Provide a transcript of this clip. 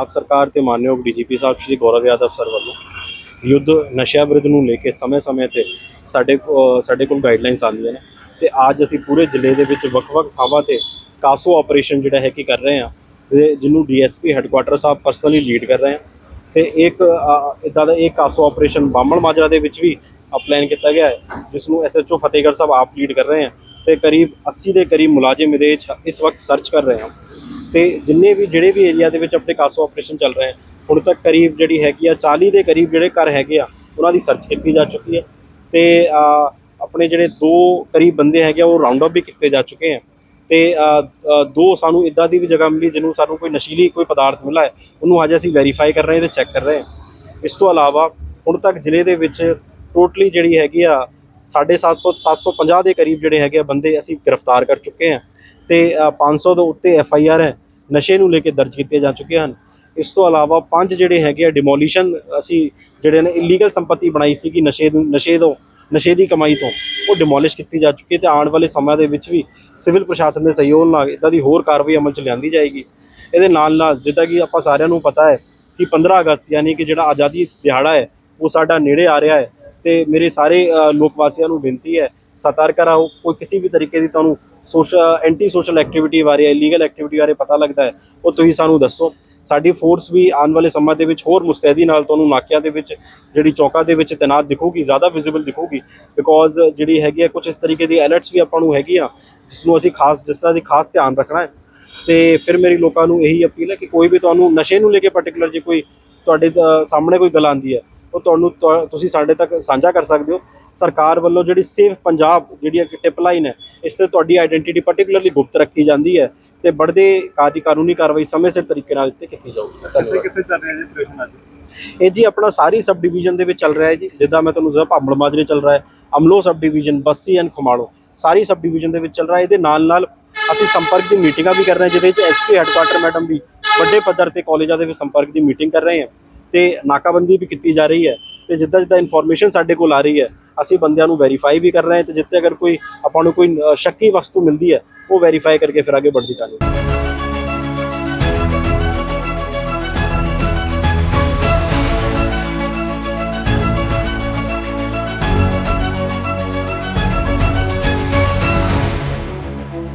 ਆਪ ਸਰਕਾਰ ਤੇ ਮਾਨਯੋਗ ਡੀਜੀਪੀ ਸਾਹਿਬ ਸ਼੍ਰੀ ਗੌਰਵ ਯਾਦਵ ਸਰ ਵੱਲੋਂ ਯੁੱਧ ਨਸ਼ਿਆਂ ਵਿਰੁੱਧ ਨੂੰ ਲੈ ਕੇ ਸਮੇਂ-ਸਮੇਂ ਤੇ ਸਾਡੇ ਕੋ- ਸਾਡੇ ਕੋਲ ਗਾਈਡਲਾਈਨਸ ਆਉਂਦੀਆਂ ਨੇ ਤੇ ਅੱਜ ਅਸੀਂ ਪੂਰੇ ਜ਼ਿਲ੍ਹੇ ਦੇ ਵਿੱਚ ਵੱਖ-ਵੱਖ ਥਾਵਾਂ ਤੇ ਕਾਸੋ ਆਪਰੇਸ਼ਨ ਜਿਹੜਾ ਹੈ ਕਿ ਕਰ ਰਹੇ ਹਾਂ ਤੇ ਜਿਹਨੂੰ ਡੀਐਸਪੀ ਹੈੱਡਕੁਆਟਰ ਸਾਹਿਬ ਪਰਸਨਲੀ ਲੀਡ ਕਰ ਰਹੇ ਆ ਤੇ ਇੱਕ ਇਦਾਂ ਦਾ ਇੱਕ ਕਾਸੋ ਆਪਰੇਸ਼ਨ ਬਾਮਣ ਮਾਜਰਾ ਦੇ ਵਿੱਚ ਵੀ ਪਲਾਨ ਕੀਤਾ ਗਿਆ ਹੈ ਜਿਸ ਨੂੰ ਐਸਐਚਓ ਫਤਿਹਗੜ੍ਹ ਸਾਹਿਬ ਆਪ ਲੀਡ ਕਰ ਰਹੇ ਆ ਤੇ ਕਰੀਬ 80 ਦੇ ਕਰੀਬ ਮੁਲਾਜ਼ਮ ਇਹਦੇ ਵਿੱਚ ਇਸ ਵਕਤ ਸਰਚ ਕਰ ਰਹੇ ਹਨ ਤੇ ਜਿੰਨੇ ਵੀ, ਜਿਹੜੇ ਵੀ ਏਰੀਆ ਦੇ ਵਿੱਚ ਆਪਣੇ ਕਾਸੋ ਆਪਰੇਸ਼ਨ ਚੱਲ ਰਹੇ ਹਨ ਹੁਣ ਤੱਕ ਕਰੀਬ ਜਿਹੜੀ ਹੈਗੀ ਆ 40 ਦੇ ਕਰੀਬ ਜਿਹੜੇ ਘਰ ਹੈਗੇ ਆ, ਉਹਨਾਂ ਦੀ ਸਰਚ ਕੀਤੀ ਜਾ ਚੁੱਕੀ ਹੈ। ਤੇ ਆਪਣੇ ਜਿਹੜੇ ਦੋ ਕਰੀਬ ਬੰਦੇ ਹੈਗੇ ਆ, ਉਹ ਰਾਉਂਡ ਅਪ ਵੀ ਕੀਤੇ ਜਾ ਚੁੱਕੇ ਆ। ਤੇ ਦੋ ਸਾਨੂੰ ਇਦਾਂ ਦੀ ਵੀ ਜਗ੍ਹਾ ਮਿਲੀ ਜਿਹਨੂੰ ਸਾਨੂੰ ਕੋਈ ਨਸ਼ੀਲੀ ਕੋਈ ਪਦਾਰਥ ਮਿਲਾ ਹੈ, ਉਹਨੂੰ ਅੱਜ ਅਸੀਂ ਵੈਰੀਫਾਈ ਕਰ ਰਹੇ ਹਾਂ ਤੇ ਚੈੱਕ ਕਰ ਰਹੇ ਹਾਂ। ਇਸ ਤੋਂ ਇਲਾਵਾ ਹੁਣ ਤੱਕ ਜ਼ਿਲ੍ਹੇ ਦੇ ਵਿੱਚ ਟੋਟਲੀ ਜਿਹੜੀ ਹੈਗੀ ਆ 750 750 ਦੇ ਕਰੀਬ ਜਿਹੜੇ ਹੈਗੇ ਆ ਬੰਦੇ ਅਸੀਂ ਗ੍ਰਿਫਤਾਰ ਕਰ ਚੁੱਕੇ ਹਾਂ। ਤੇ ਅ, 500 ਤੋਂ ਉੱਤੇ ਐਫ ਆਈ ਆਰ ਹੈ ਨਸ਼ੇ ਨੂੰ ਲੈ ਕੇ ਦਰਜ ਕੀਤੇ ਜਾ ਚੁੱਕੇ ਹਨ। ਇਸ ਤੋਂ ਇਲਾਵਾ ਪੰਜ ਜਿਹੜੇ ਹੈਗੇ ਆ ਡਿਮੋਲੀਸ਼ਨ ਅਸੀਂ ਜਿਹੜੇ ਨੇ ਇਲੀਗਲ ਸੰਪਤੀ ਬਣਾਈ ਸੀ ਕਿ ਨਸ਼ੇ ਨੂੰ ਨਸ਼ੇ ਤੋਂ ਨਸ਼ੇ ਦੀ ਕਮਾਈ ਤੋਂ ਉਹ ਡਿਮੋਲਿਸ਼ ਕੀਤੀ ਜਾ ਚੁੱਕੀ ਹੈ ਤੇ ਆਉਣ ਵਾਲੇ ਸਮੇਂ ਦੇ ਵਿੱਚ ਵੀ ਸਿਵਲ ਪ੍ਰਸ਼ਾਸਨ ਦੇ ਸਹਿਯੋਗ ਨਾਲ ਇਦਾਂ ਦੀ ਹੋਰ ਕਾਰਵਾਈ ਅਮਲ ਚ ਲਿਆਂਦੀ ਜਾਏਗੀ। ਇਹਦੇ ਨਾਲ ਨਾਲ ਜਿੱਦਾਂ ਕਿ ਆਪਾਂ ਸਾਰਿਆਂ ਨੂੰ ਪਤਾ ਹੈ ਕਿ 15 ਅਗਸਤ ਯਾਨੀ ਕਿ ਜਿਹੜਾ ਆਜ਼ਾਦੀ ਦਿਹਾੜਾ ਹੈ ਉਹ ਸਾਡਾ ਨੇੜੇ ਆ ਰਿਹਾ ਹੈ ਤੇ ਮੇਰੇ ਸਾਰੇ ਲੋਕ ਵਾਸੀਆਂ ਨੂੰ ਬੇਨਤੀ ਹੈ ਸਤਰਕ ਰਹੋ ਕੋਈ ਕਿਸੇ ਵੀ ਤਰੀਕੇ ਦੀ ਤੁਹਾਨੂੰ ਸੋਸ਼ਲ ਐਂਟੀ ਸੋਸ਼ਲ ਐਕਟੀਵਿਟੀ ਬਾਰੇ ਇਲੀਗਲ ਐਕਟੀਵਿਟੀ ਬਾਰੇ ਪਤਾ ਲੱਗਦਾ ਹੈ, ਉਹ ਤੁਸੀਂ ਸਾਨੂੰ ਦੱਸੋ। ਸਾਡੀ ਫੋਰਸ ਵੀ ਆਉਣ ਵਾਲੇ ਸਮਾਂ ਦੇ ਵਿੱਚ ਹੋਰ ਮੁਸਤੈਦੀ ਨਾਲ ਤੁਹਾਨੂੰ ਨਾਕਿਆਂ ਦੇ ਵਿੱਚ ਜਿਹੜੀ ਚੌਕਾਂ ਦੇ ਵਿੱਚ ਤੈਨਾਤ ਦਿਖੂਗੀ, ਜ਼ਿਆਦਾ ਵਿਜ਼ੀਬਲ ਦਿਖੂਗੀ। ਬਿਕੋਜ਼ ਜਿਹੜੀ ਹੈਗੀ ਹੈ ਕੁਝ ਇਸ ਤਰੀਕੇ ਦੀ ਅਲਰਟਸ ਵੀ ਆਪਾਂ ਨੂੰ ਹੈਗੀ ਆ ਜਿਸ ਨੂੰ ਅਸੀਂ ਖਾਸ, ਜਿਸ ਤਰ੍ਹਾਂ ਦੀ ਖਾਸ ਧਿਆਨ ਰੱਖਣਾ ਹੈ। ਤੇ ਫਿਰ ਮੇਰੀ ਲੋਕਾਂ ਨੂੰ ਇਹੀ ਅਪੀਲ ਹੈ ਕਿ ਕੋਈ ਵੀ ਤੁਹਾਨੂੰ ਨਸ਼ੇ ਨੂੰ ਲੈ ਕੇ ਪਾਰਟਿਕੂਲਰ ਜੇ ਕੋਈ ਤੁਹਾਡੇ ਸਾਹਮਣੇ ਕੋਈ ਗੱਲ ਆਉਂਦੀ ਹੈ, ਉਹ ਤੁਹਾਨੂੰ ਤੁਹਾ- ਤੁਸੀਂ ਸਾਡੇ ਤੱਕ ਸਾਂਝਾ ਕਰ ਸਕਦੇ ਹੋ। ਸਰਕਾਰ ਵੱਲੋਂ ਜਿਹੜੀ ਸੇਫ ਪੰਜਾਬ ਜਿਹੜੀ ਇੱਕ ਟਿਪ ਲਾਈਨ ਹੈ ਇਸ ਤੇ ਤੁਹਾਡੀ ਆਇਡੈਂਟੀਟੀ ਪਾਰਟਿਕੂਲਰਲੀ ਗੁਪਤ ਰੱਖੀ ਜਾਂਦੀ ਹੈ ਤੇ ਬੜਦੇ ਕਾਰਜ ਕਾਨੂੰਨੀ ਕਾਰਵਾਈ ਸਮੇਂ ਸਿਰ ਤਰੀਕੇ ਨਾਲ ਇੱਥੇ ਕੀਤੀ ਜਾਊਗੀ। ਧੰਨਵਾਦ। ਕਿੱਥੇ ਚੱਲ ਰਿਹਾ ਜੀ ਆਪਰੇਸ਼ਨ ਅੱਜ? ਇਹ ਜੀ ਆਪਣਾ ਸਾਰੀ ਸਬ ਡਿਵੀਜ਼ਨ ਦੇ ਵਿੱਚ ਚੱਲ ਰਿਹਾ ਹੈ ਜੀ ਜਿੱਦਾਂ ਮੈਂ ਤੁਹਾਨੂੰ ਦੱਸਿਆ ਭਾਂਬੜ ਮਾਜਰੇ ਚੱਲ ਰਿਹਾ ਹੈ Amloh sub division Bassi and Khamano sorry sub division ਦੇ ਵਿੱਚ ਚੱਲ ਰਿਹਾ ਹੈ। ਇਹਦੇ ਨਾਲ ਨਾਲ ਅਸੀਂ ਸੰਪਰਕ ਦੀ ਮੀਟਿੰਗਾਂ ਵੀ ਕਰ ਰਹੇ ਹਾਂ ਜਿਹਦੇ ਵਿੱਚ ਐਸਪੀ ਹੈੱਡਕੁਆਟਰ ਮੈਡਮ ਵੀ ਵੱਡੇ ਪੱਧਰ ਤੇ ਕਾਲਜਾਂ ਦੇ ਵਿੱਚ ਸੰਪਰਕ ਦੀ ਮੀਟਿੰਗ ਕਰ ਰਹੇ ਹਾਂ ਤੇ ਨਾਕਾਬੰਦੀ ਵੀ ਕੀਤੀ ਜਾ ਰਹੀ ਹੈ। ਤੇ ਜਿੱਦਾਂ ਜਿੱਦਾਂ ਇਨਫੋਰਮੇਸ਼ਨ ਸਾਡੇ ਕੋਲ ਆ ਰਹੀ ਹੈ, ਅਸੀਂ ਬੰਦਿਆਂ ਨੂੰ ਵੈਰੀਫਾਈ ਵੀ ਕਰ ਰਹੇ ਹਾਂ ਤੇ ਜਿੱਤੇ ਅਗਰ ਕੋਈ ਆਪਾਂ ਨੂੰ ਕੋਈ ਸ਼ੱਕੀ ਵਸਤੂ ਮਿਲਦੀ ਹੈ, ਉਹ ਵੈਰੀਫਾਈ ਕਰਕੇ ਫਿਰ ਅੱਗੇ ਵੱਧਦੀ ਜਾਣੀ